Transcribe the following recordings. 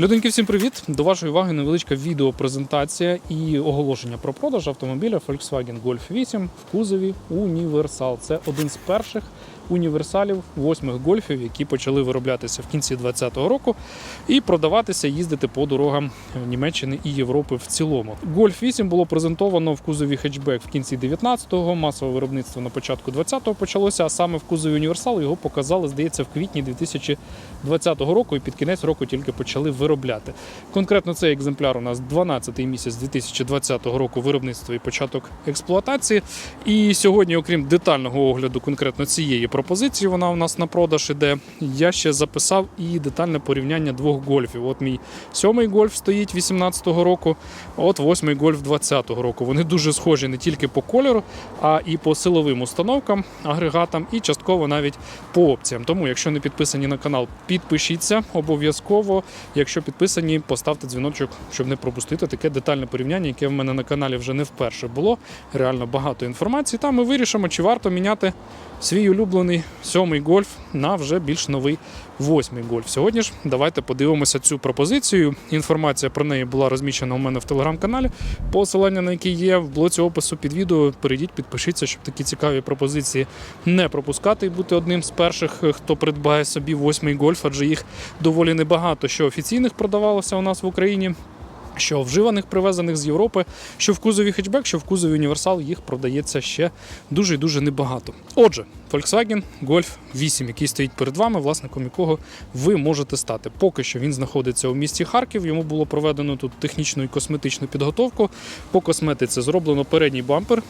Люденьки, всім привіт! До вашої уваги невеличка відеопрезентація і оголошення про продаж автомобіля Volkswagen Golf 8 в кузові Універсал. Це один з перших універсалів восьмих гольфів, які почали вироблятися в кінці 2020 року і продаватися, їздити по дорогам Німеччини і Європи в цілому. Golf 8 було презентовано в кузові хетчбек в кінці 19-го, масове виробництво на початку 20-го почалося, а саме в кузові універсал його показали, здається, в квітні 2020 року, і під кінець року тільки почали виробляти. Конкретно цей екземпляр у нас 12-й місяць 2020 року виробництва і початок експлуатації. І сьогодні, окрім детального огляду конкретно цієї пропозиції, вона у нас на продаж іде. Я ще записав і детальне порівняння двох гольфів. От мій сьомий гольф стоїть 18-го року, от восьмий гольф 20-го року. Вони дуже схожі не тільки по кольору, а і по силовим установкам, агрегатам, і частково навіть по опціям. Тому, якщо не підписані на канал, підпишіться обов'язково. Якщо підписані, поставте дзвіночок, щоб не пропустити таке детальне порівняння, яке в мене на каналі вже не вперше було. Реально багато інформації. Там ми вирішимо, чи варто міняти свій улюблений сьомий гольф на вже більш новий восьмий гольф. Сьогодні ж давайте подивимося цю пропозицію. Інформація про неї була розміщена у мене в телеграм-каналі. Посилання на який є в блоці опису під відео. Перейдіть, підпишіться, щоб такі цікаві пропозиції не пропускати і бути одним з перших, хто придбає собі восьмий гольф, адже їх доволі небагато, що офіційних продавалося у нас в Україні. Що вживаних привезених з Європи, що в кузові хетчбек, що в кузові універсал, їх продається ще дуже дуже небагато. Отже, Volkswagen Golf 8, який стоїть перед вами, власником якого ви можете стати. Поки що він знаходиться у місті Харків. Йому було проведено тут технічну і косметичну підготовку. По косметиці зроблено передній бампер.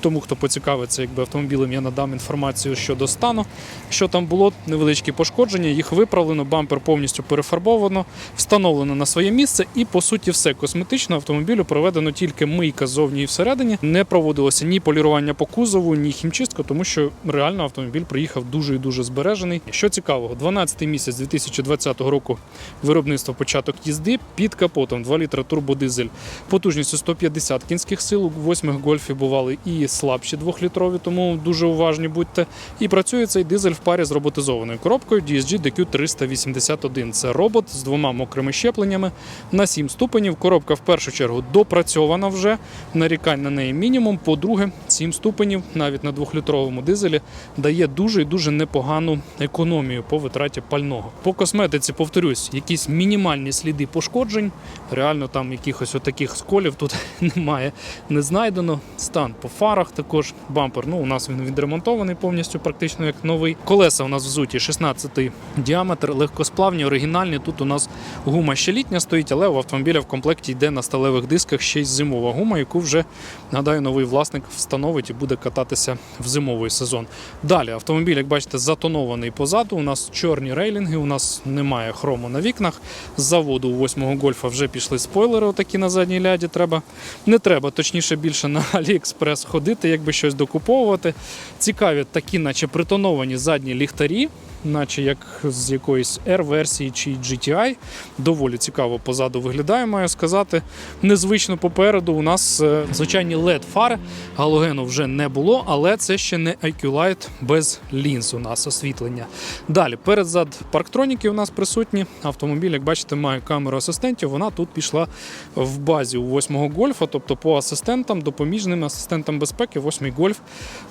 Тому хто поцікавиться, якби автомобілем, я надам інформацію щодо стану. Що там було невеличкі пошкодження, їх виправлено, бампер повністю перефарбовано, встановлено на своє місце, і по суті все косметично. Автомобілю проведено тільки мийка ззовні і всередині. Не проводилося ні полірування по кузову, ні хімчистка, тому що реально автомобіль приїхав дуже і дуже збережений. Що цікавого, 12 місяць 2020 року виробництво початок їзди під капотом 2 літра турбодизель потужністю 150 кінських сил. У восьмих гольфів бували і слабші 2-літрові, тому дуже уважні будьте. І працює цей дизель в парі з роботизованою коробкою DSG DQ 381. Це робот з двома мокрими щепленнями на 7 ступенів. Коробка в першу чергу допрацьована вже. Нарікань на неї мінімум. По-друге, 7 ступенів навіть на 2-літровому дизелі дає дуже і дуже непогану економію по витраті пального. По косметиці, повторюсь, якісь мінімальні сліди пошкоджень. Реально там якихось отаких сколів тут немає, не знайдено. Стан по фарах також бампер. Ну, у нас він відремонтований повністю, практично як новий. Колеса у нас взуті 16 діаметр, легкосплавні, оригінальні. Тут у нас гума ще літня стоїть, але у автомобіля в комплекті йде на сталевих дисках ще й зимова гума, яку вже нагадаю, новий власник встановить і буде кататися в зимовий сезон. Далі автомобіль, як бачите, затонований позаду. У нас чорні рейлінги, у нас немає хрому на вікнах. З заводу у 8-го гольфа вже пішли спойлери, отакі на задній ляді. Треба не треба, точніше більше на Аліекспрес ходити, якби щось докуповувати. Цікаві такі, наче притоновані задні ліхтарі. Наче як з якоїсь R-версії чи GTI. Доволі цікаво позаду виглядає, маю сказати. Незвично попереду у нас е, звичайні led фари галогену вже не було, але це ще не IQ Light без лінз у нас освітлення. Далі, перед-зад парктроніки у нас присутні. Автомобіль, як бачите, має камеру асистентів. Вона тут пішла в базі у 8-го гольфа, тобто по асистентам, допоміжним асистентам безпеки, 8-й гольф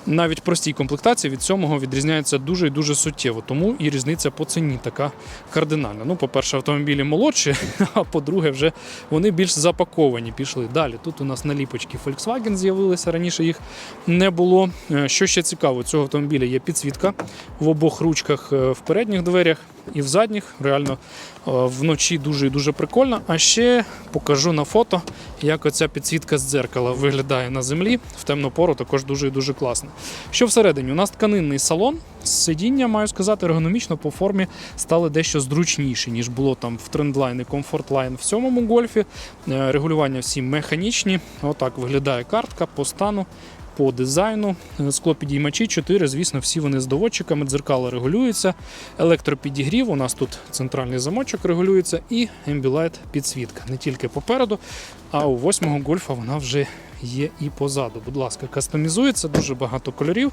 навіть простій комплектації від 7-го відрізняється дуже і дуже суттєво. Тому і різниця по ціні така кардинальна. Ну, по-перше, автомобілі молодші, а по-друге, вже вони більш запаковані пішли. Далі тут у нас наліпочки Volkswagen з'явилися раніше їх не було. Е, Що ще цікаво, цього автомобіля є підсвітка в обох ручках е, в передніх дверях і в задніх. Реально е, вночі дуже і дуже прикольно. А ще покажу на фото, як оця підсвітка з дзеркала виглядає на землі. В темну пору також дуже і дуже класно. Що всередині? У нас тканинний салон. Сидіння, маю сказати, ергономічно по формі стали дещо зручніші, ніж було там в трендлайн і комфортлайн в сьомому гольфі. Е, Регулювання всі механічні. Отак виглядає картка по стану. По дизайну склопідіймачі 4, звісно, всі вони з доводчиками, дзеркала регулюються, електропідігрів, у нас тут центральний замочок регулюється і Ambilight підсвітка. Не тільки попереду, а у восьмого гольфа вона вже є і позаду. Будь ласка, кастомізується дуже багато кольорів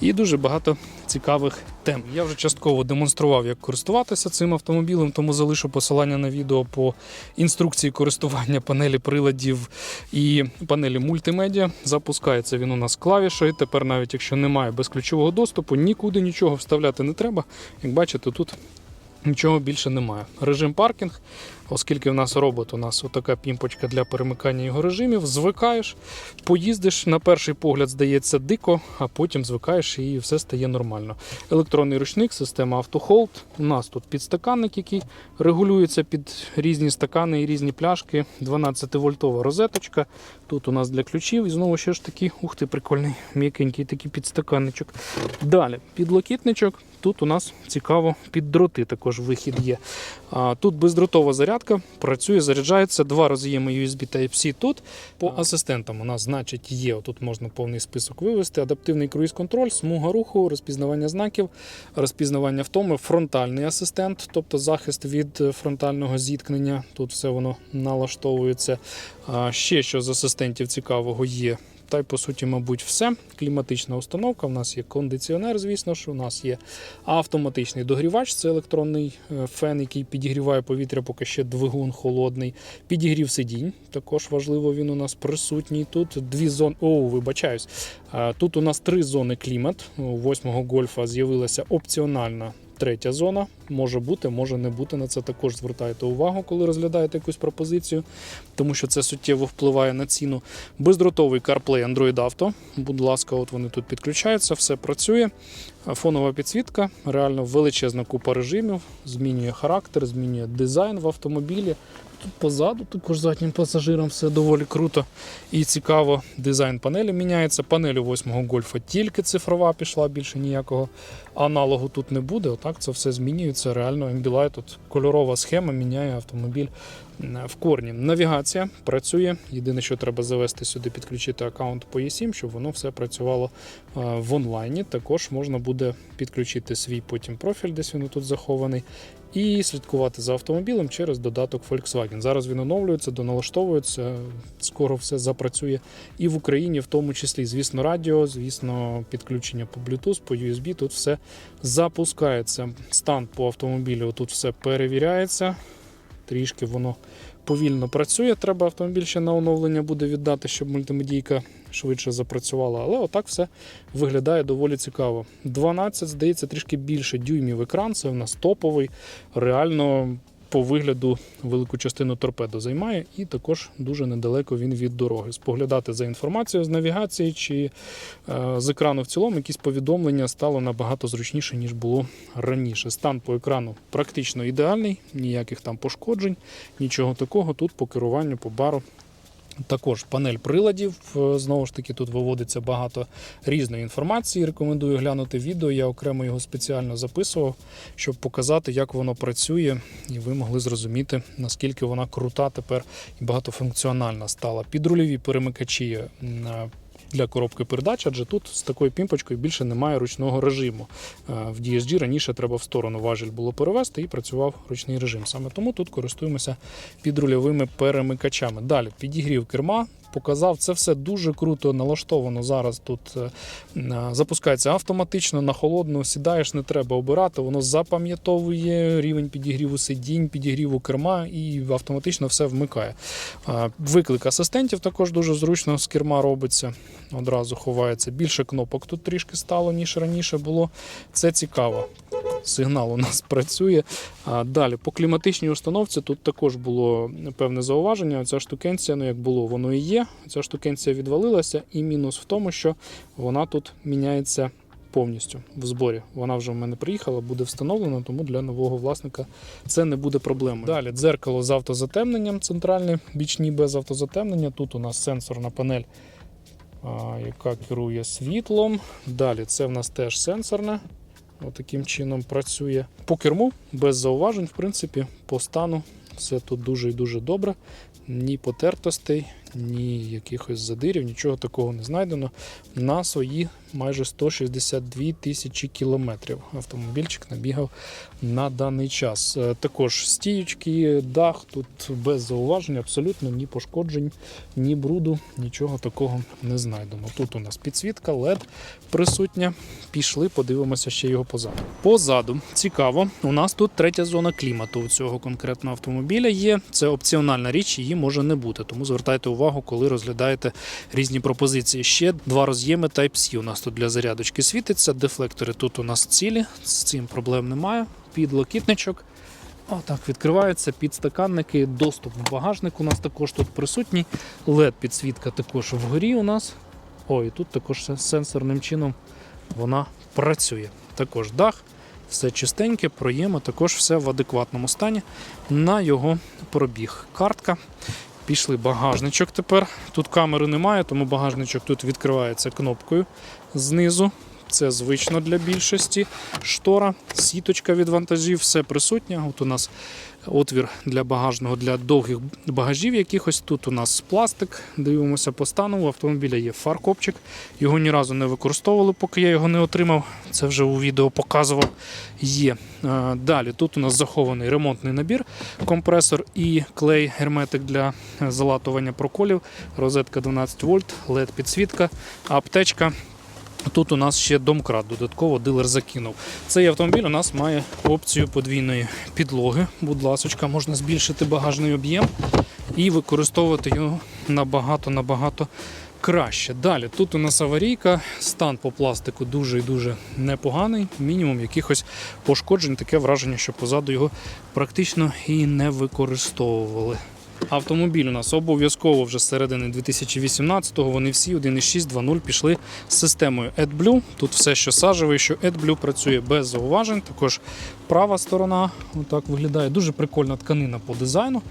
і дуже багато цікавих тем. Я вже частково демонстрував, як користуватися цим автомобілем, тому залишу посилання на відео по інструкції користування панелі приладів і панелі мультимедіа. Запускається він у нас клавішою. Тепер, навіть якщо немає безключового доступу, нікуди нічого вставляти не треба. Як бачите, тут нічого більше немає. Режим паркінг, оскільки в нас робот, у нас отака пімпочка для перемикання його режимів. Звикаєш, поїздиш на перший погляд, здається дико, а потім звикаєш і все стає нормально. Електронний ручник, система автохолд. У нас тут підстаканник, який регулюється під різні стакани і різні пляшки. 12-вольтова розеточка. Тут у нас для ключів. І знову ще ж такий, ух ти, прикольний, м'якенький такий підстаканничок. Далі підлокітничок. Тут у нас цікаво під дроти також вихід є. Тут бездротова зарядка, працює, заряджається, два роз'єми USB Type-C тут. По асистентам у нас, значить, є. Тут можна повний список вивести. Адаптивний круїз-контроль, смуга руху, розпізнавання знаків, розпізнавання втоми, фронтальний асистент, тобто захист від е, фронтального зіткнення. Тут все воно налаштовується. А, Ще що з асистентів цікавого є. Та й по суті, мабуть, все. Кліматична установка. У нас є кондиціонер, звісно ж. У нас є автоматичний догрівач, це електронний е, фен, який підігріває повітря, поки ще двигун холодний. Підігрів сидінь. Також важливо, він у нас присутній. Тут дві зони. О, вибачаюсь. Е, Тут у нас три зони клімат. У восьмого гольфа з'явилася опціональна. Третя зона може бути, може не бути. На це також звертайте увагу, коли розглядаєте якусь пропозицію, тому що це суттєво впливає на ціну. Бездротовий CarPlay Android Auto. Будь ласка, от вони тут підключаються, все працює. Фонова підсвітка, реально величезна купа режимів, змінює характер, змінює дизайн в автомобілі. Тут позаду також заднім пасажирам все доволі круто і цікаво. Дизайн панелі міняється. Панель у 8 гольфа тільки цифрова пішла, більше ніякого аналогу тут не буде. Отак це все змінюється. Реально MBLite, тут кольорова схема міняє автомобіль в корні. Навігація працює. Єдине, що треба завести сюди, підключити аккаунт по eSIM, щоб воно все працювало в онлайні. Також можна буде підключити свій потім профіль, десь він тут захований, і слідкувати за автомобілем через додаток Volkswagen. Зараз він оновлюється, доналаштовується. Скоро все запрацює і в Україні, в тому числі, звісно, радіо, звісно, підключення по Bluetooth, по USB. Тут все запускається. Стан по автомобілю тут все перевіряється. Трішки воно повільно працює. Треба автомобіль ще на оновлення буде віддати, щоб мультимедійка швидше запрацювала. Але отак все виглядає доволі цікаво. 12, здається, трішки більше дюймів екран. Це в нас топовий. Реально. По вигляду велику частину торпедо займає, і також дуже недалеко він від дороги. Споглядати за інформацією з навігації чи е, з екрану в цілому, якісь повідомлення стало набагато зручніше, ніж було раніше. Стан по екрану практично ідеальний, ніяких там пошкоджень, нічого такого. Тут по керуванню по бару також панель приладів. Е, Знову ж таки, тут виводиться багато різної інформації. Рекомендую глянути відео. Я окремо його спеціально записував, щоб показати, як воно працює, і ви могли зрозуміти, наскільки вона крута тепер і багатофункціональна стала. Підрульові перемикачі. Для коробки передач, адже тут з такою пімпочкою більше немає ручного режиму. Е, В DSG раніше треба в сторону важіль було перевести і працював ручний режим. Саме тому тут користуємося підрульовими перемикачами. Далі підігрів керма. Показав, це все дуже круто налаштовано. Зараз тут е, е, запускається автоматично на холодну, сідаєш, не треба обирати. Воно запам'ятовує рівень підігріву сидінь, підігріву керма і автоматично все вмикає. Е, Виклик асистентів також дуже зручно з керма робиться. Одразу ховається. Більше кнопок тут трішки стало, ніж раніше було. Це цікаво. Сигнал у нас працює. Далі по кліматичній установці тут також було певне зауваження. Ця штукенція, ну як було, воно і є. Ця штукенція відвалилася, і мінус в тому, що вона тут міняється повністю в зборі. Вона вже в мене приїхала, буде встановлена, тому для нового власника це не буде проблемою. Далі дзеркало з автозатемненням, центральне, бічні без автозатемнення. Тут у нас сенсорна панель. Яка керує світлом. Далі це в нас теж сенсорне. Отаким чином працює. По керму без зауважень, в принципі, по стану все тут дуже і дуже добре. Ні потертостей, ні якихось задирів, нічого такого не знайдено. На свої майже 162 тисячі кілометрів автомобільчик набігав на даний час. Е, Також стіючки, дах тут без зауважень, абсолютно ні пошкоджень, ні бруду, нічого такого не знайдено. Тут у нас підсвітка, LED присутня. Пішли, подивимося ще його позаду. Позаду цікаво, у нас тут третя зона клімату у цього конкретного автомобіля є. Це опціональна річ, її може не бути. Тому звертайте увагу, коли розглядаєте різні пропозиції. Ще два роз'єми Type-C у нас тут для зарядочки світиться. Дефлектори тут у нас цілі, з цим проблем немає. Підлокітничок. Отак відкривається, підстаканники, доступ в багажник у нас також тут присутній. led підсвітка також вгорі у нас. О, і тут також сенсорним чином вона працює. Також дах, все чистеньке, проєми, також все в адекватному стані на його пробіг. Картка. Пішли багажничок тепер. Тут камери немає, тому багажничок тут відкривається кнопкою знизу. Це звично для більшості. Штора, сіточка від вантажів, все присутнє. От у нас отвір для багажного для довгих багажів якихось. Тут у нас пластик. Дивимося по стану. У автомобіля є фаркопчик. Його ні разу не використовували, поки я його не отримав. Це вже у відео показував. Є. Е, Далі тут у нас захований ремонтний набір, компресор і клей герметик для залатування проколів, розетка 12 вольт, LED підсвітка, аптечка. Тут у нас ще домкрат, додатково дилер закинув. Цей автомобіль у нас має опцію подвійної підлоги. Будь ласка, можна збільшити багажний об'єм і використовувати його набагато-набагато краще. Далі тут у нас аварійка, стан по пластику дуже і дуже непоганий. Мінімум якихось пошкоджень. Таке враження, що позаду його практично і не використовували. Автомобіль у нас обов'язково вже з середини 2018-го. Вони всі 1.6.2.0 пішли з системою AdBlue. Тут все, що сажевий, що AdBlue працює без зауважень. Також права сторона отак виглядає. Дуже прикольна тканина по дизайну.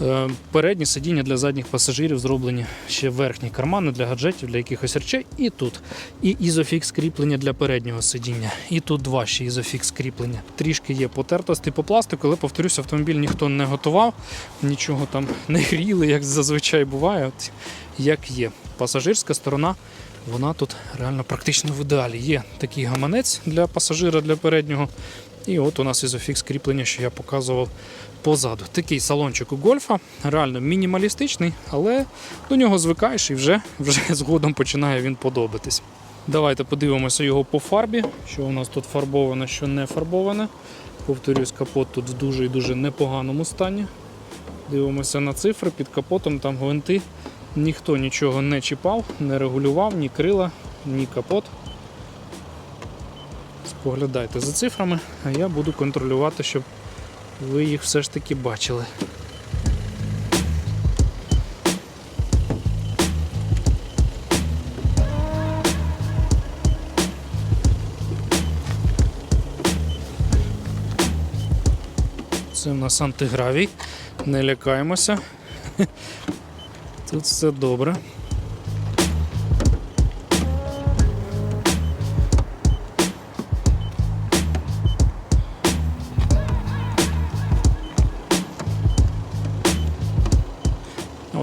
Е, Передні сидіння для задніх пасажирів зроблені ще верхні кармани для гаджетів, для якихось речей. І тут. І ізофікс кріплення для переднього сидіння. І тут два ще ізофікс кріплення. Трішки є потертості по пластику, але повторюсь, автомобіль ніхто не готував, нічого там не гріли, як зазвичай буває. От як є. Пасажирська сторона. Вона тут реально практично в ідеалі. Є такий гаманець для пасажира для переднього. І от у нас ізофікс кріплення, що я показував позаду. Такий салончик у гольфа, реально мінімалістичний, але до нього звикаєш і вже, вже згодом починає він подобатись. Давайте подивимося його по фарбі, що у нас тут фарбоване, що не фарбоване. Повторюсь, капот тут в дуже і дуже непоганому стані. Дивимося на цифри під капотом, там гвинти. Ніхто нічого не чіпав, не регулював, ні крила, ні капот. Споглядайте за цифрами, а я буду контролювати, щоб ви їх все ж таки бачили. Це в нас антигравій. Не лякаємося. Тут все добре.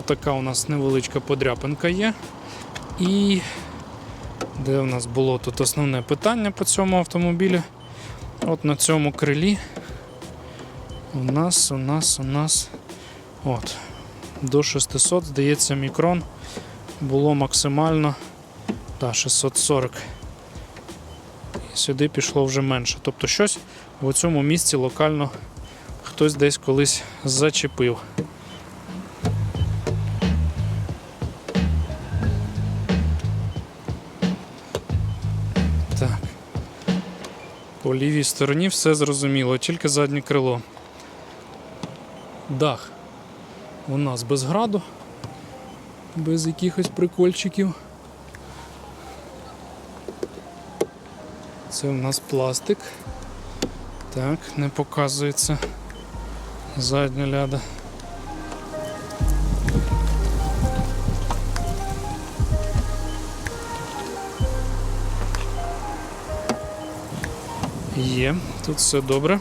Отака у нас невеличка подряпинка є. І де в нас було тут основне питання по цьому автомобілі? От на цьому крилі у нас, у нас, у нас от, до 600, здається, мікрон було максимально та, 640. І сюди пішло вже менше. Тобто щось в цьому місці локально хтось десь колись зачепив. Так. По лівій стороні все зрозуміло, тільки заднє крило. Дах у нас без граду, без якихось прикольчиків. Це у нас пластик. Так, не показується задня ляда. Є, тут все добре.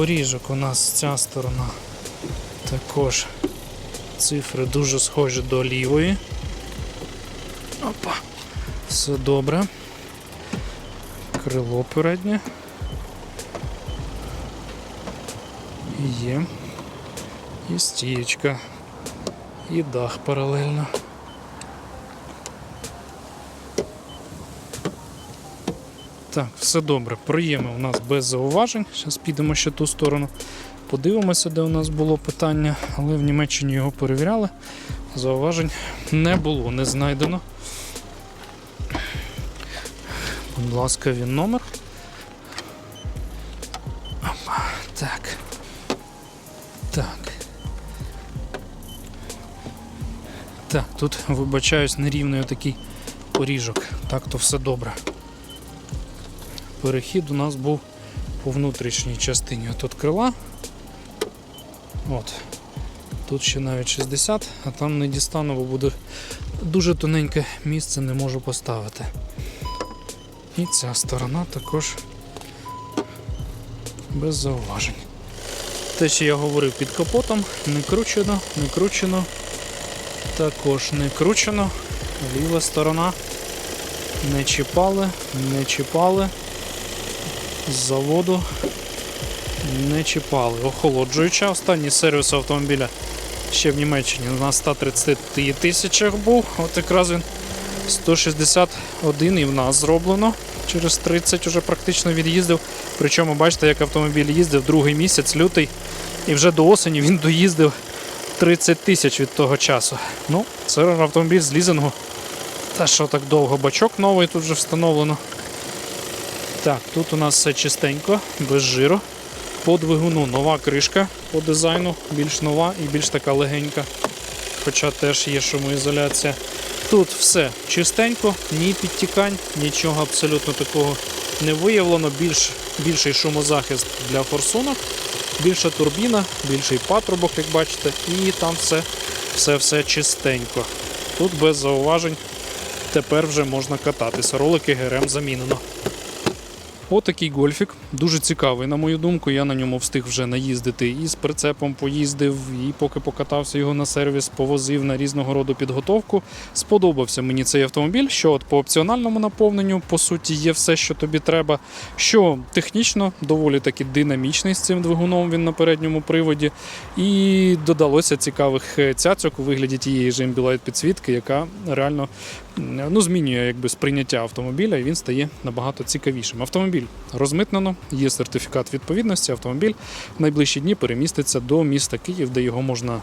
Поріжок у нас ця сторона. Також цифри дуже схожі до лівої. Опа. Все добре. Крило переднє. Є. І стієчка. І дах паралельно. Так, все добре. Проєми у нас без зауважень. Зараз підемо ще ту сторону. Подивимося, де у нас було питання, але в Німеччині його перевіряли. Зауважень не було, не знайдено. Будь ласка, він номер. Опа, так. Так. Так, тут вибачаюсь нерівний отакий поріжок. Так то все добре. Перехід у нас був по внутрішній частині тут крила. От. Тут ще навіть 60, а там не дістану, бо буде дуже тоненьке місце, не можу поставити. І ця сторона також без зауважень. Те, що я говорив під капотом, не кручено, не кручено, також не кручено. Ліва сторона не чіпали, не чіпали. З заводу не чіпали. Охолоджуюча. Останній сервіс автомобіля ще в Німеччині на 130 тисячах був. От якраз він 161 і в нас зроблено. Через 30 вже практично від'їздив. Причому бачите, як автомобіль їздив другий місяць, лютий, і вже до осені він доїздив 30 тисяч від того часу. Ну, це автомобіль з лізингу. Та що так довго? Бачок новий тут вже встановлено. Так, тут у нас все чистенько, без жиру. По двигуну нова кришка по дизайну, більш нова і більш така легенька. Хоча теж є шумоізоляція. Тут все чистенько, ні підтікань, нічого абсолютно такого не виявлено. Більш, більший шумозахист для форсунок, більша турбіна, більший патрубок, як бачите, і там все, все, все чистенько. Тут без зауважень тепер вже можна кататися. Ролики ГРМ замінено. Отакий гольфік, дуже цікавий, на мою думку. Я на ньому встиг вже наїздити і з прицепом поїздив, і поки покатався його на сервіс, повозив на різного роду підготовку. Сподобався мені цей автомобіль, що от по опціональному наповненню, по суті, є все, що тобі треба. Що технічно доволі таки динамічний з цим двигуном він на передньому приводі. І додалося цікавих е, цяцьок у вигляді тієї ж Ambilight підсвітки, яка реально ну, змінює якби сприйняття автомобіля, і він стає набагато цікавішим. Автомобіль розмитнено, є сертифікат відповідності. Автомобіль в найближчі дні переміститься до міста Київ, де його можна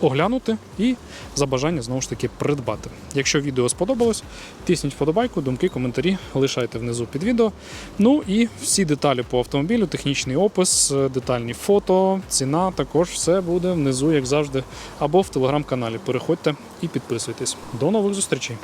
оглянути і за бажання знову ж таки придбати. Якщо відео сподобалось, тисніть вподобайку, думки, коментарі лишайте внизу під відео. Ну і всі деталі по автомобілю, технічний опис, детальні фото, ціна також все буде внизу, як завжди, або в телеграм-каналі. Переходьте і підписуйтесь. До нових зустрічей!